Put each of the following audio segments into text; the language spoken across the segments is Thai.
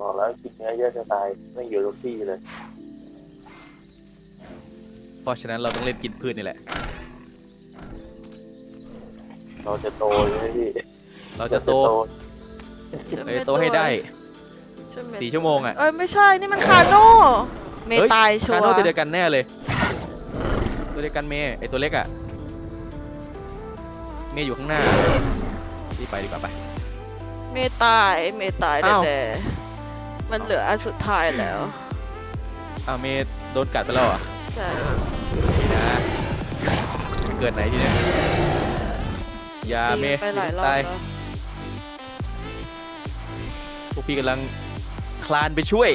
บอกแล้วกินเนื้อเยอะจะตายไม่อยู่ทุกที่เลย เพราะฉะนั้นเราต้องเล่นกินพืชนี่แหละ เราจะโตใช่ไหมพี่เราจะโตเราจะโตให้ได้ใช่ไหมสี่ชั่วโมงอะ เอ้ยไม่ใช่ นี่มันคาโน่เมย์ตายชัวคาร์โน่ตัวเดียวกันแน่เลย ตัวเดียวกันเมย์ไอตัวเล็กอะ เมย์อยู่ข้างหน้ารีบไปดีกว่าไป เมย์ตาย เมย์ตายอ้าวแน่ๆ มันเหลืออันสุดท้ายแล้วอ้าวเมย์โดนกัดไปแล้วเหรอะใช่นี่นะ เกิดไหนทีเนี้ยอย่าเมย์ไปหลายรอบตายแล้วพวกพี่กำลังคลานไปช่วย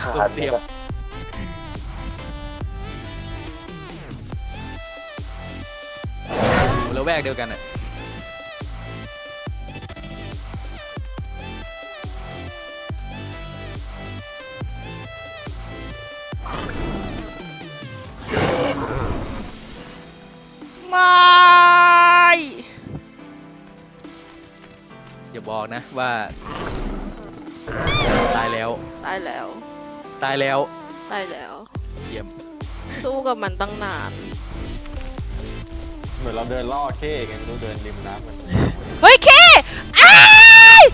ขาดเดียวอยู่ละแวกเดียวกันอะ ไม่อย่าบอกนะว่า ตายแล้ว ตายแล้ว ตายแล้ว ตายแล้ว เยี่ยม สู้กับมันตั้งนาน เหมือนเราเดินล่อเข้ไงไม่รู้เดินริมน้ำมันเฮ้ย เคอ้าย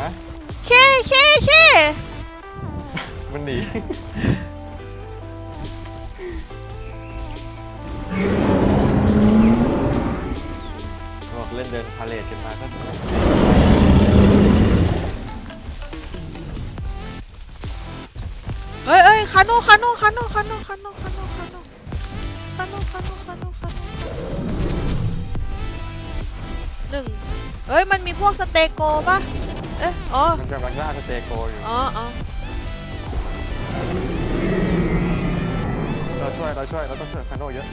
ฮะเคเคเคมันหนี เล่นเดินพาเลทกันมาก็เฮ้ยเฮ้ยคาโน่คาโน่คาโน่คาโน่คาโน่คาโน่คาโน่คาโน่คาโน่คาโน่คาโน่หนึ่งเฮ้ย มันมีพวกสเตโกป่ะ เอ๊ะอ๋อ มันกำลังล่าสเตโกอยู่ อ๋ออ๋อเราช่วย เราช่วย เราต้องช่วยคาโน่เยอะ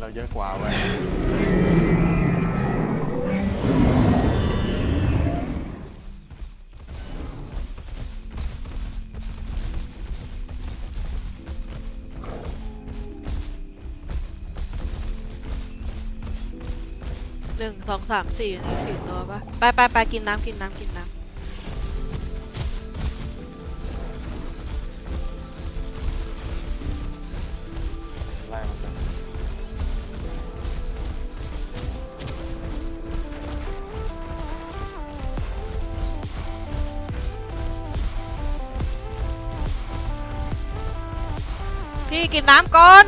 เราเยอะกว่าเว้ย หนึ่งสองสามสี่สี่ตัวปะไปไปไปกินน้ำกินน้ำกินน้ไล่มันไปำพี่กินน้ำก่อน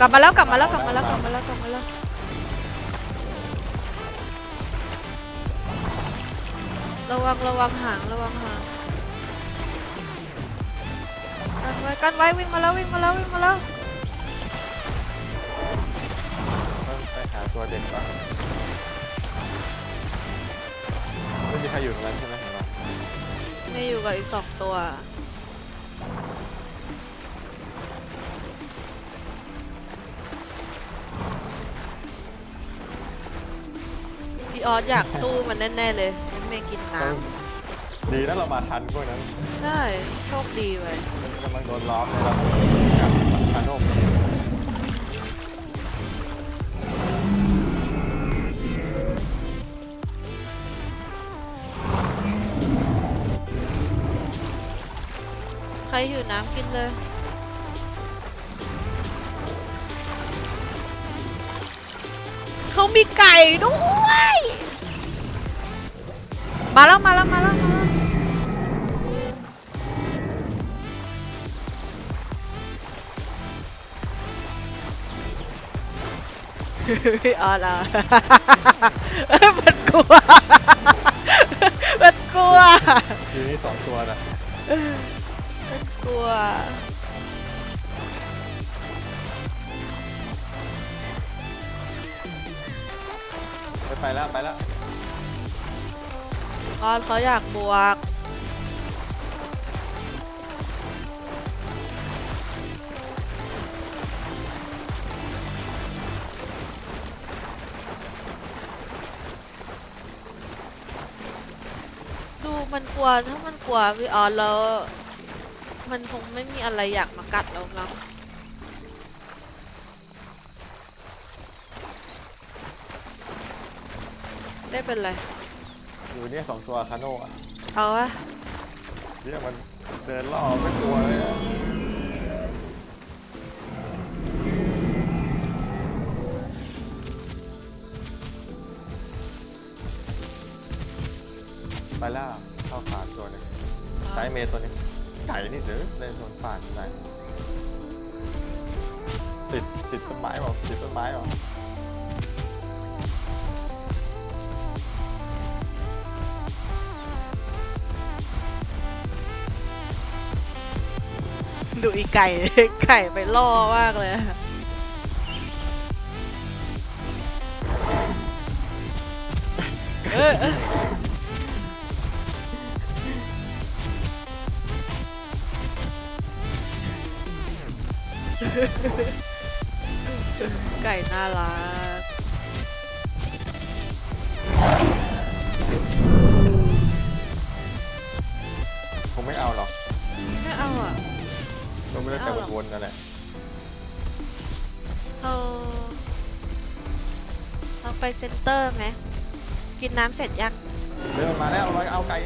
กลับมาแล้วกลับมาแล้วกลับมาแล้วกลับมาแล้วกลับมาแล้วระวังระวังหางระวังหางกันไว้กันไว้วิ่งมาแล้ววิ่งมาแล้ววิ่งมาแล้วต้องไปหาตัวเด็กปะไม่มีใครอยู่ตรงนั้นใช่ไหมของเราไม่อยู่กับอีกสองตัว พี่ออสอยากสู้มันแน่ๆเลยมันไม่กินน้ดีนะเรามาทันพวกนั้นำได้โชคดีไว้ยมันกำลังโดนล้อมเลยเรากลับคาโน่ใครหิวน้ำกินเลย เขามีไก่ด้วย มาแล้วมาแล้วมาแล้วมาแล้วอ๋ออสอะมันกลัว ออเขาอยากบวก ดูมันกลัวถ้ามันกลัวพี่ออนแล้ว มันคงไม่มีอะไรอยากมากัดเรามั้งได้เป็นไร อยู่เนี่ยสองตัวคาโน่อะเอาวะเนี่ยมันเดินล่อไม่กลัวเลยอะไปแล้วเข้าขาตัวหนึงซ้ายเมย์ตัวหนึงไก่นี่เดือเล่นสวนป่านไหนติดติดต้นไม้เปล่าติดต้นไม้เปล่า ดูอีไก่ ไก่ไปล่อมากเลยอะเออเออไก่น่ารักคงไม่เอาหรอก ไม่เอาอะ ก็ไม่ได้แต่เอาหรอวนๆนั่นแหละเราเราไปเซ็นเตอร์ไหมกินน้ำเสร็จยัง เดินมาแล้วเราเอาไก่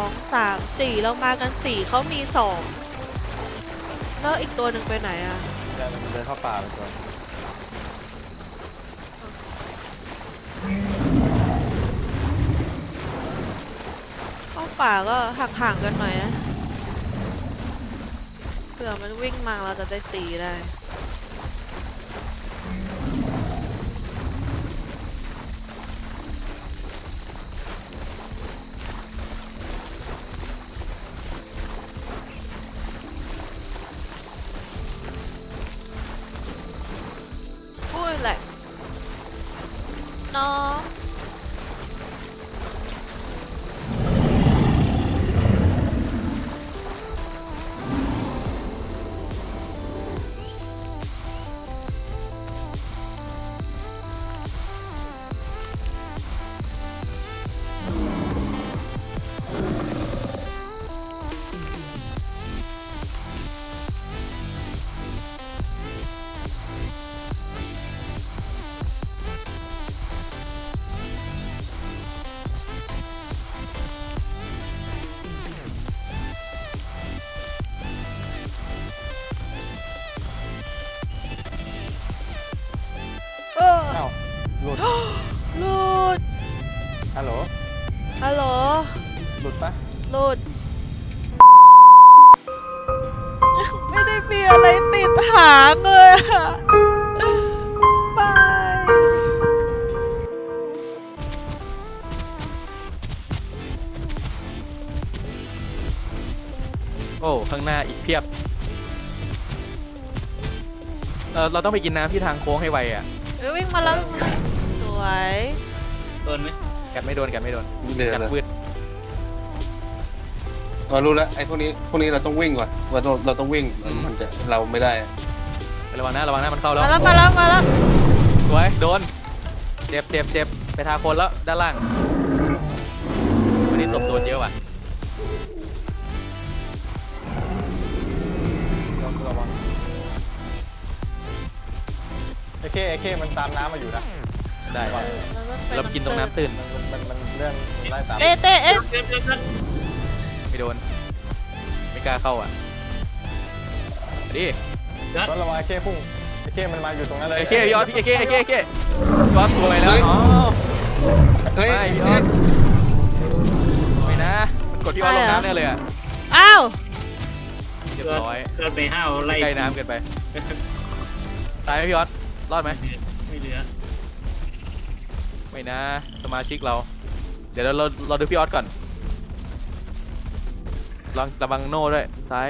องสามสี่เรามากันสี่เขามีสองแล้วอีกตัวหนึ่งไปไหนอะเดินเดินเข้าป่าไปก่อนเข้าป่าก็ห่างๆกันหน่อยนะเผื่อมันวิ่งมาเราจะได้ตีได้ ลุด หลุดฮัลโหล ฮัลโหลหลุดปะหลุด ไม่ได้มีอะไรติดหางเลยอะบาย โอ้ ข้างหน้าอีกเพียบ เออเราต้องไปกินน้ำที่ทางโค้งให้ไวอะ เอ้ยวิ่งมาแล้ววิ่งมาแล้วส วยโดนไหมกัดไม่โดนกัดไม่โดนเดือดกัดเลย วืดเรารู้แล้วไอ้พวกนี้พวกนี้เราต้องวิ่งก่อนว่าเราเราต้องวิ่งมันจะเราไม่ได้อะระวังนะระวังนะมันเข้าแล้วมาแล้วมาแล้วมาแล้วสวยโดนเจ็บเจ็บเจ็บไปทาคนแล้วด้านล่างวันนี้ตบโดนเยอะว่ะระวังไอ้เคไอ้เคมันตามน้ำมาอยู่นะ ได้ระวังเรากินตรงน้ำตื้นมันมันมันเรื่องไล่ตามเต้เต้เอ๊ะไม่โดน ไม่กล้าเข้าอะมาดิก็ระวังไอ้เคพุ่งไอ้เคมันมาอยู่ตรงนั้นเลยไอ้เก้ยอดพี่ไอ้เก้ไอ้เก้ไอ้เก้ยอดสวยแล้วอ๋อเฮ้ยไม่ยอดไม่นะมันกดพี่ออดลงน้ำแน่เลยอะอ้าวเรียบร้อยเกินไปห้าวไล่ใกล้น้ำเกินไปตายไหมพี่ออดรอดไหมไม่เหลือ ไม่นะ สมาชิกเรา เดี๋ยวเราเราเราดูพี่ออสก่อนระวังระวังโน่ด้วย ซ้าย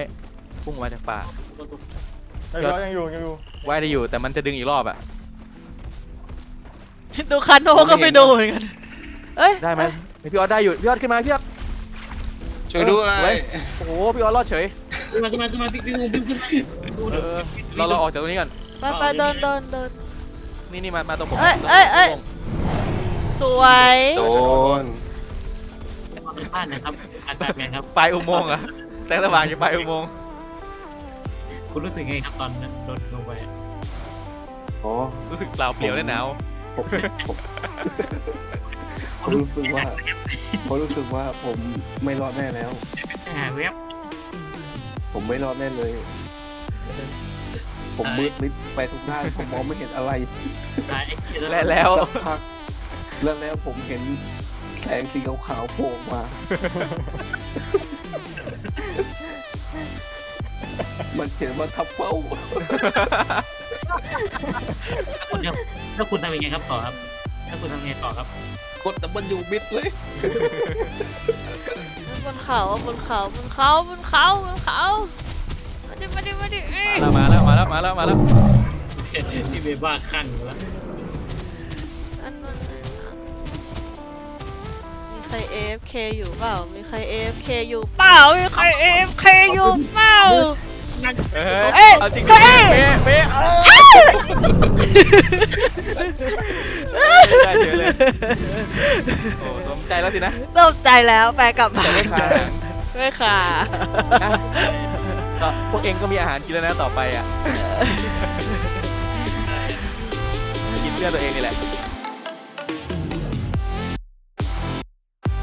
พุ่งออกมาจากป่า ไอ้ยเรายังอยู่ยังอยู่ว่ายได้อยู่แต่มันจะดึงอีกรอบอะดูคาโนก็ไปดูเหมือนกันเอ้ยได้ไหมเฮ้ยพี่ออสได้อยู่ พี่ออสขึ้นมาพี่ออสช่วยด้วเออสวยยโอ้โห พี่ออสรอดเฉยขึ้นมาขึ้นมาขึ้นมาพี่พี่พี่ขึ้นมาเออเราเราออกจากตรงนี้ก่อน ไปไปเดินเดินเดิน นี่นี่มา มาตรงผมเอ้ยเอ้ยเอ้ย สวย โดนมาเป็นบ้านนะครับอากาศไงครับปลายอุโมงค์เหรอะแสงสว่างอยู่ปลายอุโมงค์คุณรู้สึกไงครับตอนนั้นโดนลงไปอ๋อรู้สึกเปล่าเปลี่ยวและหนาวผมผมผมรู้สึกว่าผมรู้สึกว่าผมไม่รอดแน่แล้ว หาเว็บผมไม่รอดแน่เลย ผมมืดมิดไปทุกด้านผมมองไม่เห็นอะไรหาไอ้เหี้ยและแล้วสักพัก แล้วแล้วผมเห็นแสงสีขาวๆโผล่มา มันเขียนว่าทับเป้าคุณครับแล้วคุณทำยังไงครับต่อครับ ถ้าคุณทำยังไงต่อครับ กดแต่มันอยู่มิดเลย บนเขาบนเขาบนเขาบนเขาบนเขามาดิมาดิมาดิเอ้ยมาแล้วมาแล้วมาแล้วมาแล้ว พี่เบบ้าขั้นอยู่แล้ว ใคร AFK อยู่เปล่า มีใคร AFK อยู่เปล่า มีใคร AFK อยู่เปล่า เอ้เอ้ยยเอาจริงดิเอ้ย เป๊ะเป๊ะเอ้ยได้เฉยเลยโอ้สมใจแล้วสินะตกใจแล้วไปกลับมาแต่ไม่ขาดไม่ค่ะก็พวกเองก็มีอาหารกินแล้วนะต่อไปอะกินเพื่อตัวเองนี่แหละ